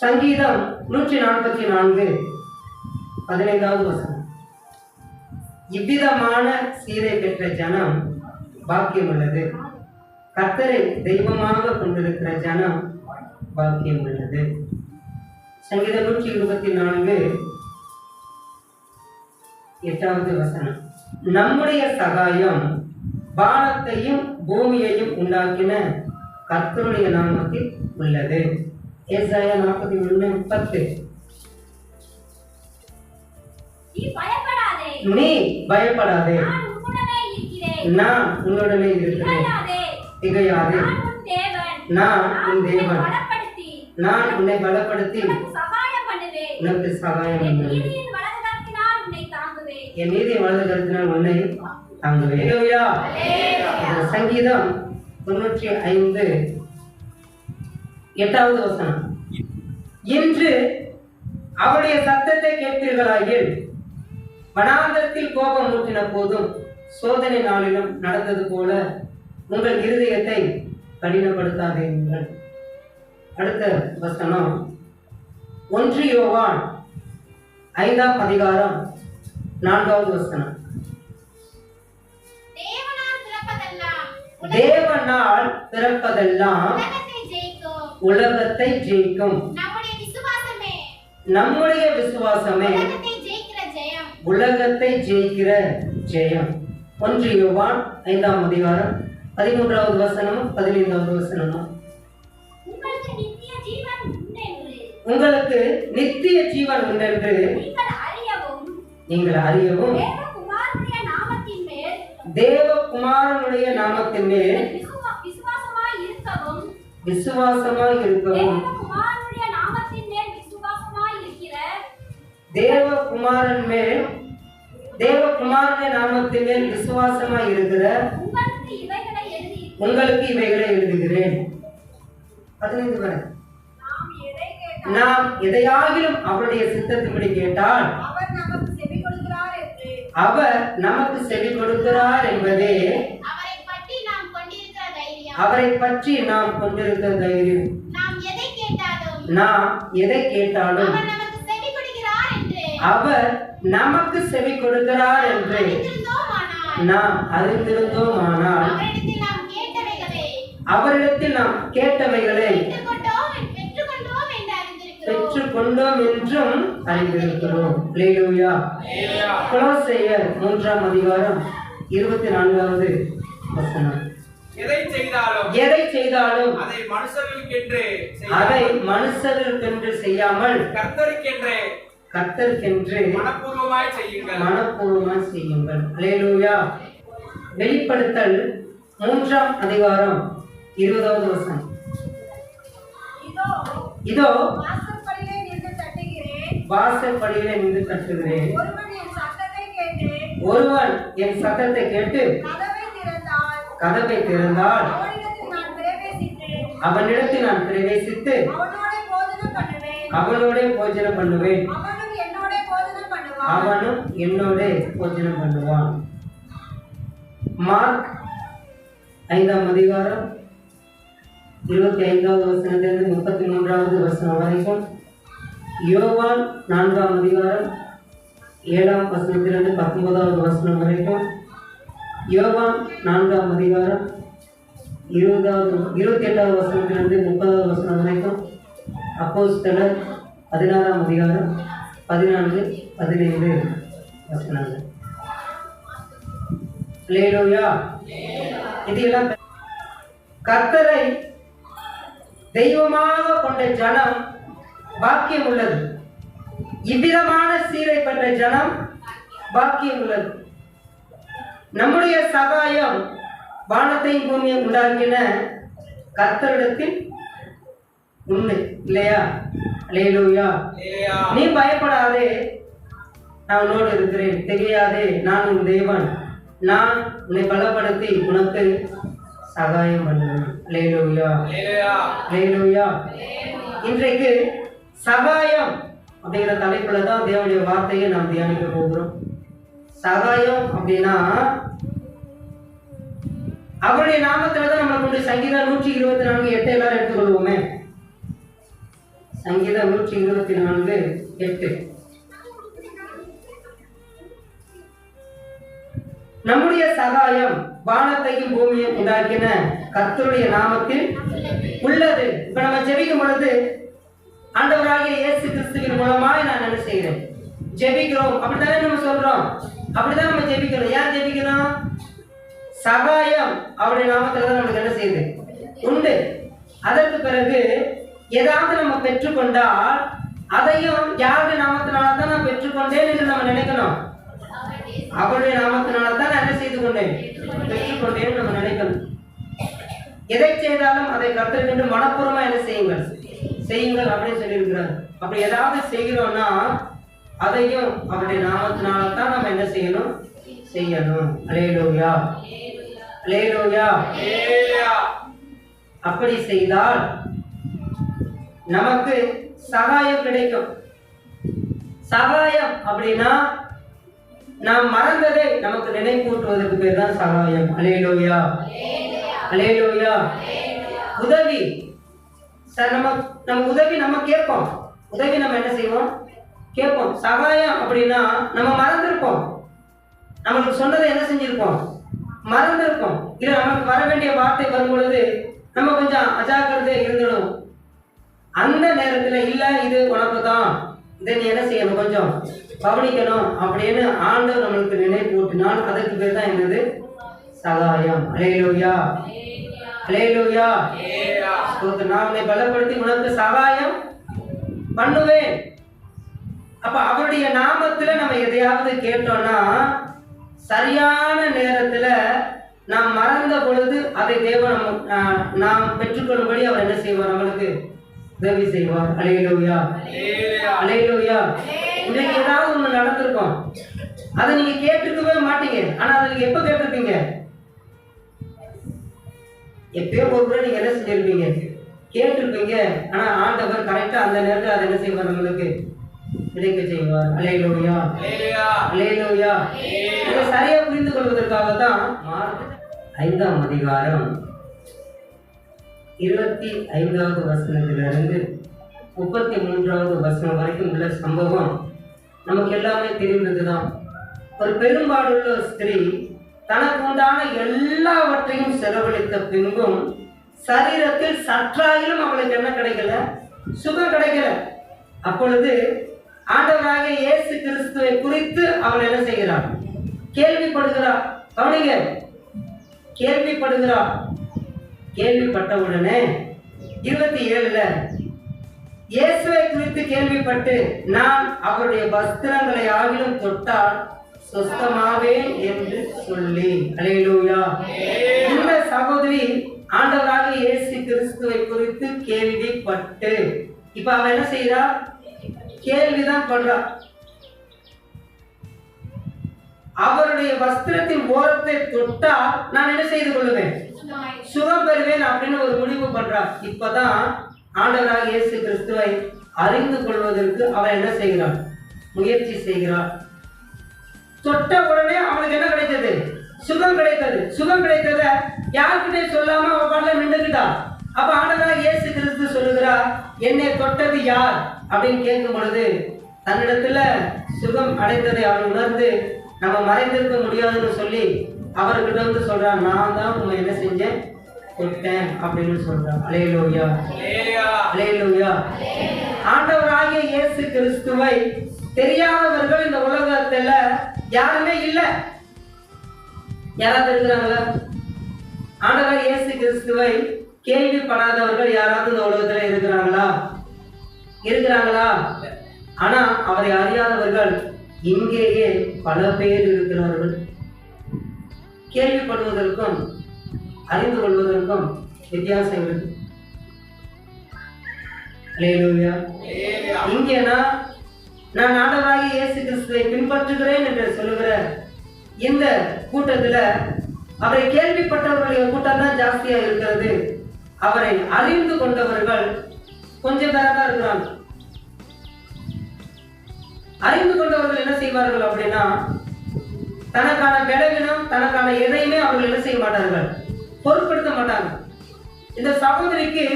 சங்கீதம் நூற்றி நாற்பத்தி நான்கு பதினைந்தாவது வசனம். இவ்விதமான சீரை பெற்ற ஜனம் பாக்கியம் உள்ளது கர்த்தரை தெய்வமாக கொண்டிருக்கிற ஜனம் பாக்கியம் உள்ளது சங்கீதம் நூற்றி இருபத்தி நான்கு எட்டாவது வசனம். நம்முடைய சகாயம் வானத்தையும் பூமியையும் உண்டாக்கின கத்தருடைய நாமத்தில் உள்ளது. ஏசாயா நாற்பத்தி ஒன்று பத்து நீ பயப்படாதே. நான் உன்னுடனே இருக்கிறேன். திகையாதே. நான் உன் தேவன். நான் உன் உன்னை பலப்படுத்தி. உனக்கு சகாயம் என் நீதி வலது கருத்தினால் உன்னை தாங்குவேன். சங்கீதம் தொண்ணூற்றி ஐந்து எட்டாவது வசனம். இன்று அவருடைய சத்தத்தை கேட்பீர்களாயில் வனாந்தரத்தில் கோபம் ஊற்றின போதும் சோதனை நாளிலும் நடந்தது போல உங்கள் இருதயத்தை கடினப்படுத்தாதீர்கள் அடுத்த வசனம். ஒன்று யோவான் ஐந்தாம் அதிகாரம் நான்காவது வசனம். தேவனால் பிறப்பதெல்லாம் உலகத்தை ஜெயிக்கும். நம்முடைய விசுவாசமே. உலகத்தை ஜெயிக்கிற ஜெயம். ஒன்று யோவான் ஐந்தாம் அதிகாரம் பதிமூன்றாவது வசனமும் பதினைந்தாவது வசனமும். உங்களுக்கு நித்திய ஜீவன் உண்டென்று நீங்கள் அறியவும். தேவகுமாரனுடைய நாமத்தின் மேல். விசுவாசமாய் இருக்கவும் மேல் தேவகுமாரன் மேல் தேவகுமாரனுடைய நாமத்தின் மேல் விசுவாசமாய் இருக்கிற உங்களுக்கு இவைகளை எழுதுகிறேன். பதினைந்து வரை. நாம் எதையாகிலும் அவருடைய சித்தத்தின்படி கேட்டால் அவர் நமக்கு செவி கொடுக்கிறார் என்பதே அவரை பற்றி நாம் கொண்டிருக்கிற தைரியம் அவரை பற்றி நாம் கொண்டிருக்கிற தைரியம். நாம் எதை கேட்டாலும். நாம் எதை கேட்டாலும். அவர் நமக்கு செவி கொடுக்கிறார் என்று. நாம் அறிந்திருந்தோமானால். அவரிடத்தில் நாம் கேட்டவைகளை. அவரிடத்தில் நாம் கேட்டவைகளை. பெற்றுக்கொண்டோம் என்றும் அறிந்திருக்கிறோம். கொலோசையர் மூன்றாம் அதிகாரம் இருபத்தி நான்காவது வசனம். எதை செய்தாலும் எதை செய்தாலும் அதை மனுஷர்களுக்கென்று அதை செய்யாமல் மனுஷருக்கென்று செய்யாமல் கர்த்தருக்கென்றே கர்த்தருக்கென்று மனப்பூர்வமாய் செய்யுங்கள். மனப்பூர்வமாய் செய்யுங்கள். அல்லேலூயா வெளிப்படுத்தல் மூன்றாம் அதிகாரம் இருபதாவது வசனம். இதோ வாசற்படியிலே நின்று தட்டுகிறேன். ஒருவன் என் சத்தத்தை கேட்டு ஒருவன் என் சத்தத்தை கேட்டு கதவை திறந்தால் அவனிடத்தில் நான் பிரவேசித்து அவனோட போஜனம் பண்ணுவேன். அவனும் என்னோட போதனம் பண்ணுவான். அவனும் என்னோட போஜனம் பண்ணுவான். மார்க் ஐந்தாம் அதிகாரம் இருபத்தி ஐந்தாவது வசனத்திலிருந்து முப்பத்தி மூன்றாவது வசனம் வரைக்கும். யோவான் நான்காம் அதிகாரம் ஏழாம் வசனத்திலிருந்து பத்தொன்பதாவது வசனம் வரைக்கும். யோவான் நான்காம் அதிகாரம் இருபதாவது இருபத்தி எட்டாவது வசனத்திலிருந்து முப்பதாவது வசனம் வரைக்கும் அப்போஸ்தலர் பதினாறாம் அதிகாரம் பதினான்கு பதினைந்து வசனங்கள். லேலூயா இது கர்த்தரை தெய்வமாக கொண்ட ஜனம் பாக்கியம் உள்ளது. இவ்விதமான சீரை பெற்ற ஜனம் பாக்கியம் உள்ளது. நம்முடைய சகாயம் வானத்தையும் பூமியை உண்டாக்கின கர்த்தரிடத்தில் உண்மை இல்லையா? லேலூயா. நீ பயப்படாதே. நான் உன்னோடு இருக்கிறேன். தெரியாதே நான் உன் தேவன். நான் உன்னை பலப்படுத்தி உனக்கு சகாயம் பண்ணுவேன். லேலூயா. லேலூயா இன்றைக்கு சகாயம் அப்படிங்கிற தலைப்புல தான் தேவனுடைய வார்த்தையை நாம் தியானிக்க போகிறோம். சகாயம் அப்படின்னா அவருடைய நாமத்துல தான் நம்மளை சங்கீதா சங்கீதம் நூற்றி இருபத்தி நான்கு எட்டு எல்லாரும் எடுத்துக்கொள்வோமே. சங்கீதம் நூற்றி இருபத்தி நான்கு எட்டு. நம்முடைய சகாயம் வானத்தையும் பூமியையும் உண்டாக்கின கத்தருடைய நாமத்தில் உள்ளது. இப்ப நம்ம ஜெபிக்கும் பொழுது ஆண்டவராகிய இயேசு கிறிஸ்துவின் மூலமாய் நான் என்ன செய்கிறேன்? ஜெபிக்கிறோம். அப்படித்தானே நம்ம சொல்றோம்? அப்படிதான் நம்ம ஜெபிக்கிறோம். ஏன் ஜெபிக்கணும் சகாயம் அவருடைய நாமத்துல தான் நமக்கு என்ன செய்யுது? உண்டு. அதற்கு பிறகு ஏதாவது நம்ம பெற்றுக்கொண்டால் அதையும் யாருடைய நாமத்தினால தான் நான் பெற்றுக்கொண்டேன் என்று நம்ம நினைக்கணும்? அவருடைய நாமத்தினால தான் நான் என்ன செய்து கொண்டேன்? பெற்றுக்கொண்டேன் நம்ம நினைக்கணும். எதை செய்தாலும் அதை கற்றுக்கொண்டு மனப்பூர்வமா என்ன செய்யுங்கள்? செய்யுங்கள் அப்படின்னு சொல்லியிருக்கிறார். அப்படி ஏதாவது செய்கிறோம்னா அதையும் அவருடைய நாமத்தினால தான் நம்ம என்ன செய்யணும்? செய்யணும். அலேலூயா அலேலூயா அப்படி செய்தால் நமக்கு சகாயம் கிடைக்கும். சகாயம் அப்படின்னா நாம் மறந்ததை நமக்கு நினைப்பூட்டுவதற்கு பேர் தான் சகாயம். அலேலோயா அலேலோயா உதவி. சார் நம்ம நம்ம உதவி நம்ம கேட்போம் உதவி நம்ம என்ன செய்வோம்? கேட்போம். சகாயம் அப்படின்னா நம்ம மறந்திருப்போம். நமக்கு சொன்னதை என்ன செஞ்சிருப்போம்? மறந்திருப்போம். இல்ல நமக்கு வர வேண்டிய வார்த்தை வரும் பொழுது நம்ம கொஞ்சம் அஜாக்கிரதை இருந்துடும் அந்த நேரத்துல இல்ல இது உனக்கு தான் இதை நீ என்ன செய்யணும்? கொஞ்சம் கவனிக்கணும் அப்படின்னு ஆண்டவர் நம்மளுக்கு நினைப்பூட்டினால் அதுக்கு பேர் தான் என்னது? சகாயம். ஹalleluya ஸ்தோத்திரம். நான் உன்னை பலப்படுத்தி உனக்கு சகாயம் பண்ணுவேன். அப்ப அவருடைய நாமத்துல நம்ம எதையாவது கேட்டோம்னா சரியான நேரத்துல நாம் மறந்த பொழுது அதை தேவன் நம்ம- நாம் பெற்றுக்கொள்ளும்படி அவர் என்ன செய்வார் நம்மளுக்கு உதவி செய்வார். அலையிலோயா. அலையிலோயா. இன்னைக்கு ஏதாவது ஒண்ணு நடந்திருக்கும். அதை நீங்க கேட்டிருக்கவே மாட்டீங்க. ஆனா அதை நீங்க எப்ப கேட்டிருப்பீங்க? எப்பயோ ஒரு முறை நீங்க என்ன செஞ்சிருப்பீங்க? கேட்டிருப்பீங்க. ஆனா ஆண்டவர் கரெக்டா அந்த நேரத்துல அதை என்ன செய்வார் நம்மளுக்கு? கிடைக்க செய்வார் அலையிலோயா அலையிலோயா இதை சரியா புரிந்து கொள்வதற்காக தான் ஐந்தாம் அதிகாரம் இருபத்தி ஐந்தாவது வசனத்திலிருந்து முப்பத்தி மூன்றாவது வசனம் வரைக்கும் உள்ள சம்பவம் நமக்கு எல்லாமே தெரிந்ததுதான். ஒரு பெரும்பாடுள்ள ஸ்திரீ தனக்கு உண்டான எல்லாவற்றையும் செலவழித்த பின்பும் சரீரத்தில் சற்றாயிலும் அவளுக்கு என்ன கிடைக்கல? சுகம் கிடைக்கல. அப்பொழுது ஆண்டவராக இயேசு கிறிஸ்துவை குறித்து அவள் என்ன செய்கிறாள் கேள்விப்படுகிறாள் கவனிங்க. கேள்விப்படுகிறாள் கேள்விப்பட்டவுடனே இருபத்தி ஏழுல இயேசுவை குறித்து கேள்விப்பட்டு நான் அவருடைய வஸ்திரங்களை ஆகிலும் தொட்டால் சொஸ்தமாவேன் என்று சொல்லி அலையிலூயா இந்த சகோதரி ஆண்டவராக இயேசு கிறிஸ்துவை குறித்து கேள்விப்பட்டு இப்ப அவ என்ன செய்யறா கேள்விதான் பண்றா அவருடைய வஸ்திரத்தின் ஓரத்தை தொட்டா நான் என்ன செய்து கொள்ளுவேன்? சுகம் பெறுவேன் அப்படின்னு ஒரு முடிவு பண்றா. இப்பதான் ஆண்டவராக இயேசு கிறிஸ்துவை அறிந்து கொள்வதற்கு அவன் என்ன செய்கிறான்? முயற்சி செய்கிறான் தொட்ட உடனே அவனுக்கு என்ன கிடைத்தது? சுகம் கிடைத்தது. சுகம் கிடைத்தத யாருக்கிட்டே சொல்லாம அவன் பாடல நின்றுக்கிட்டா அப்ப ஆண்டவராக இயேசு கிறிஸ்து சொல்லுகிறா என்னை தொட்டது யார்? அப்படின்னு கேட்கும் பொழுது தன்னிடத்துல சுகம் அடைந்ததை அவன் உணர்ந்து நம்ம மறைந்திருக்க முடியாதுன்னு சொல்லி அவர்கிட்ட வந்து சொல்றான் நான் தான் உங்களை என்ன செஞ்சேன்? தொட்டேன் அப்படின்னு சொல்றான். அலையலோயா அலையலூயா ஆண்டவராகிய இயேசு கிறிஸ்துவை தெரியாதவர்கள் இந்த உலகத்துல யாருமே இல்ல. யாராவது இருக்கிறாங்களா? ஆண்டவர் இயேசு கிறிஸ்துவை கேள்விப்படாதவர்கள் யாராவது இந்த உலகத்துல இருக்கிறாங்களா? இருக்கிறாங்களா? ஆனா அவரை அறியாதவர்கள் இங்கேயே பல பேர் இருக்கிறார்கள். கேள்விப்படுவதற்கும் அறிந்து கொள்வதற்கும் வித்தியாசம் இருக்கு இங்கேனா நான் ஆண்டவராகிய இயேசு கிறிஸ்துவை பின்பற்றுகிறேன் என்று சொல்லுகிற இந்த கூட்டத்துல அவரை கேள்விப்பட்டவர்களுடைய கூட்டம் தான் ஜாஸ்தியா இருக்கிறது. அவரை அறிந்து கொண்டவர்கள் கொஞ்சம் பேரா தான் இருக்கிறாங்க. அறிந்து கொண்டவர்கள் என்ன செய்வார்கள் அப்படின்னா தனக்கான பலவீனம் தனக்கான எதையுமே அவர்கள் என்ன செய்ய மாட்டார்கள். பொருட்படுத்த மாட்டாங்க. இந்த சகோதரிக்கு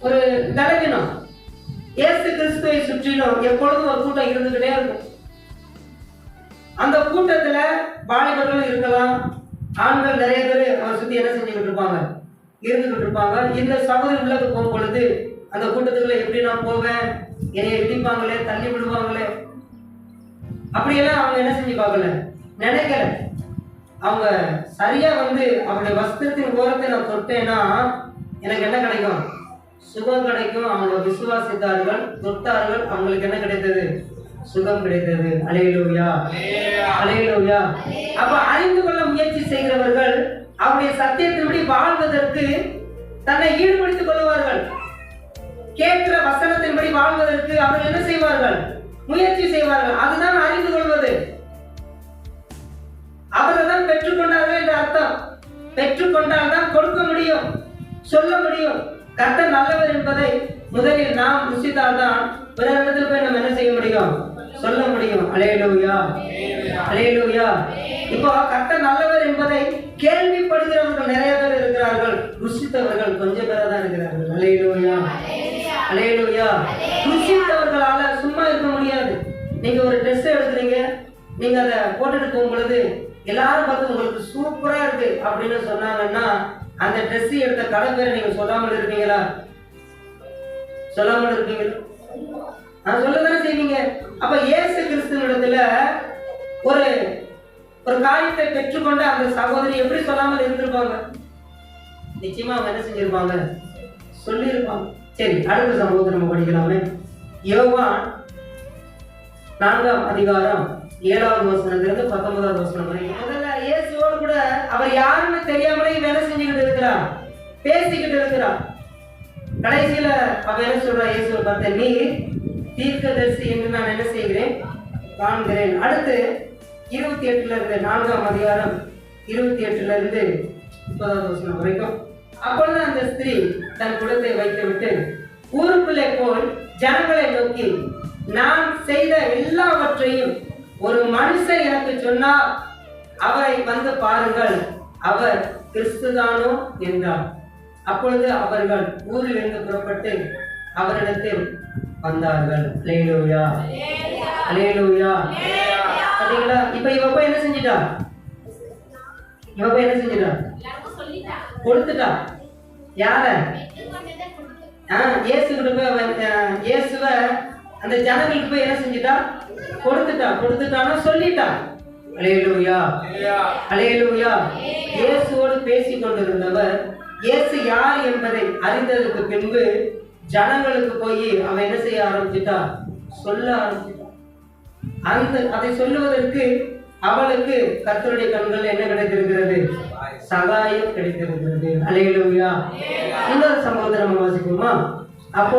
ஒரு பலவீனம். சுற்றிலும் எப்பொழுதும் ஒரு கூட்டம் இருந்துகிட்டே இருக்கும். அந்த கூட்டத்துல வாலிபர்களும் இருக்கலாம் ஆண்கள் நிறைய பேர் அவர் சுத்தி என்ன செஞ்சுக்கிட்டு இருப்பாங்க? இருந்துகிட்டு இருப்பாங்க இந்த சகோதரி உள்ளது போகும் பொழுது அந்த கூட்டத்துக்குள்ள எப்படி நான் போவேன்? என்னை இடிப்பாங்களே தள்ளி விடுவாங்களே? அப்படியெல்லாம் அவங்க என்ன செஞ்சு பார்க்கல? நினைக்கல. அவங்க சரியா வந்து அவருடைய வஸ்திரத்தின் ஓரத்தை நான் தொட்டேன்னா எனக்கு என்ன கிடைக்கும்? சுகம் கிடைக்கும். அவங்க விசுவாசித்தார்கள் தொட்டார்கள். அவங்களுக்கு என்ன கிடைத்தது? சுகம் கிடைத்தது. அலையிலோயா அலையிலோயா அப்ப அறிந்து கொள்ள முயற்சி செய்கிறவர்கள் அவருடைய சத்தியத்தின்படி வாழ்வதற்கு தன்னை ஈடுபடுத்திக் கொள்வார்கள் கேட்கிற வசனத்தின்படி வாழ்வதற்கு அவர்கள் என்ன செய்வார்கள்? முயற்சி செய்வார்கள். அதுதான் அறிந்து கொள்வது. அவர்கள் தான் பெற்றுக்கொண்டார்கள் என்ற அர்த்தம். பெற்றுக்கொண்டால் தான் கொடுக்க முடியும் சொல்ல முடியும். கத்த நல்லவர் என்பதை முதலில் நாம் ருசித்தால்தான் பிறரிடத்தில் போய் நம்ம என்ன செய்ய முடியும்? சொல்ல முடியும். அலையலூயா அலையலூயா இப்போ கத்த நல்லவர் என்பதை கேள்விப்படுகிறவர்கள் நிறைய பேர் இருக்கிறார்கள். ருசித்தவர்கள் கொஞ்சம் பேரா தான் இருக்கிறார்கள். அலையலூயா. அலையலூயா. ருசித்தவர்களால சும்மா இருக்க முடியாது. நீங்க ஒரு ட்ரெஸ் எடுக்கிறீங்க. நீங்க அதை போட்டுட்டு போகும் பொழுது எல்லாரும் பார்த்து உங்களுக்கு சூப்பரா இருக்கு அப்படின்னு சொன்னாங்கன்னா அந்த Dress எடுத்த கடை பேரை நீங்க சொல்லாமல் இருப்பீங்களா? சொல்லாமல் இருப்பீங்களா? நான் சொல்லதானே செய்வீங்க. அப்ப இயேசு கிறிஸ்துவிடத்துல ஒரு ஒரு காரியத்தை பெற்றுக்கொண்ட அந்த சகோதரி எப்படி சொல்லாமல் இருந்திருப்பாங்க? நிச்சயமா அவங்க என்ன செஞ்சிருப்பாங்க? சொல்லியிருப்பாங்க. சரி அடுத்த சம்பவத்தை நம்ம படிக்கலாமே. யோவான் நான்காம் அதிகாரம் ஏழாவது வசனத்திலிருந்து பத்தொன்பதாவது வசனம் வரைக்கும் முதல்ல இயேசுவோடு கூட அவர் யாருன்னு தெரியாமலே வேலை செஞ்சுக்கிட்டு இருக்கிறார் பேசிக்கிட்டு இருக்கிறார் கடைசியில அவ என்ன சொல்றா இயேசுவை பார்த்த நீ தீர்க்கதரிசி என்று நான் என்ன செய்கிறேன்? காண்கிறேன். அடுத்து இருபத்தி எட்டுல இருந்து நான்காம் அதிகாரம் இருபத்தி எட்டுல இருந்து முப்பதாவது வசனம் வரைக்கும். அப்பொழுது அந்த ஸ்திரீ தன் குடத்தை வைத்துவிட்டு ஊருக்குள்ளே போய் ஜனங்களை நோக்கி நான் செய்த எல்லாவற்றையும் ஒரு மனுஷன் எனக்கு சொன்னார். அவரை வந்து பாருங்கள் அவர் கிறிஸ்துதானோ? என்றார். அப்பொழுது அவர்கள் ஊரில் இருந்து புறப்பட்டு அவரிடத்தில் வந்தார்கள். அலேலூயா அலேலூயா பாத்தீங்களா இப்ப இவ போய் என்ன செஞ்சிட்டா? இவ போய் என்ன செஞ்சிட்டா? கொடுத்துட்டா. யார? இயேசுவ அந்த ஜனங்களுக்கு போய் என்ன செஞ்சிட்டா? கொடுத்துட்டா. கொடுத்துட்டானா சொல்லிட்டா. அலேலூயா அலேலூயா இயேசுவோடு பேசிக் கொண்டிருந்தவர் இயேசு யார் என்பதை அறிந்ததற்கு பின்பு ஜனங்களுக்கு போய் அவன் என்ன செய்ய ஆரம்பிச்சிட்டா? சொல்ல ஆரம்பிச்சிட்டா. அந்த அதை சொல்லுவதற்கு அவளுக்கு கத்தருடைய கண்கள் என்ன கிடைத்திருக்கிறது? சகாயம் கிடைத்திருக்கிறது. அலையிலூயா இன்னொரு சம்பவத்தை நம்ம வாசிக்குமா அப்போ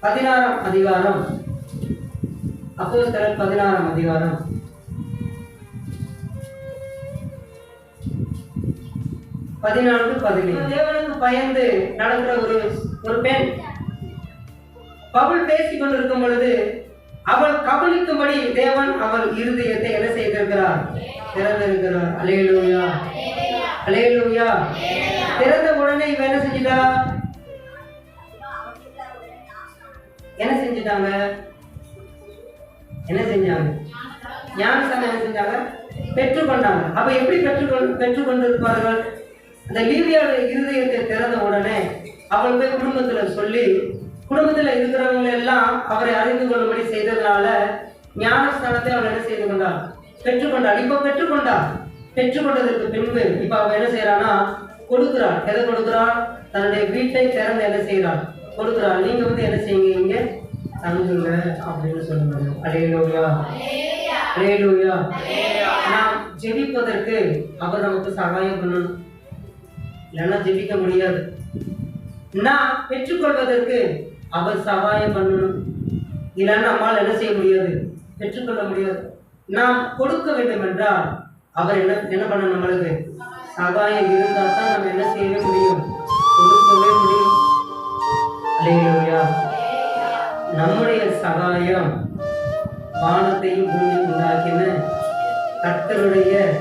பதினாறாம் அதிகாரம். அப்போ சில பதினாறாம் அதிகாரம். பதினான்கு பதினேழு. தேவனுக்கு பயந்து நடக்கிற ஒரு ஒரு பெண். பவுல் பேசிக் கொண்டிருக்கும் பொழுது அவள் கவனிக்கும்படி தேவன் அவள் இருதயத்தை என்ன செய்திருக்கிறார் திறந்திருக்கிறார். அலையலூயா அலையலூயா திறந்த உடனே இவ என்ன செஞ்சிட்டா? என்ன செஞ்சிட்டாங்க? என்ன செஞ்சாங்க? ஞானஸ்தானம் என்ன செஞ்சாங்க? பெற்றுக்கொண்டாங்க. அப்ப எப்படி பெற்றுக்கொண்டு பெற்றுக்கொண்டு இருப்பார்கள் அந்த லீவியாவுடைய இருதயத்தை திறந்த உடனே அவள் போய் குடும்பத்துல சொல்லி குடும்பத்தில் இருக்கிறவங்க எல்லாம் அவரை அறிந்து கொள்ளும்படி செய்ததுனால ஞானஸ்தானத்தை அவள் என்ன செய்து கொண்டாள் பெற்றுக்கொண்டாள் இப்ப பெற்றுக்கொண்டாள் பெற்றுக்கொண்டதற்கு பின்பு இப்ப அவர் என்ன செய்யறானா கொடுக்கிறார். எதை கொடுக்கிறார்? தன்னுடைய வீட்டை திறந்து என்ன செய்யறாள் கொடுக்கிறார். நீங்க வந்து என்ன செய்யுங்க இங்க தங்குங்க அப்படின்னு சொல்லுங்க அடையலூயா அடையலூயா நாம் ஜெபிப்பதற்கு அவர் நமக்கு சகாயம் பண்ணணும். இல்லைன்னா ஜெபிக்க முடியாது. நான் பெற்றுக்கொள்வதற்கு அவர் சகாயம் பண்ணணும். இல்லைன்னா நம்மால் என்ன செய்ய முடியாது? பெற்றுக்கொள்ள முடியாது. நாம் கொடுக்க வேண்டும் என்றால் அவர் என்ன என்ன பண்ணணும் நம்மளுக்கு? சகாயம் இருந்தால் தான் நம்ம என்ன செய்யவே முடியும்? கொடுக்கவே முடியும். அல்லேலூயா. நம்முடைய சகாயம் வானத்தையும் பூமியும் உண்டாக்கின கர்த்தருடைய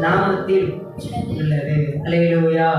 நாமத்தில் உள்ளது. அலையிலோயா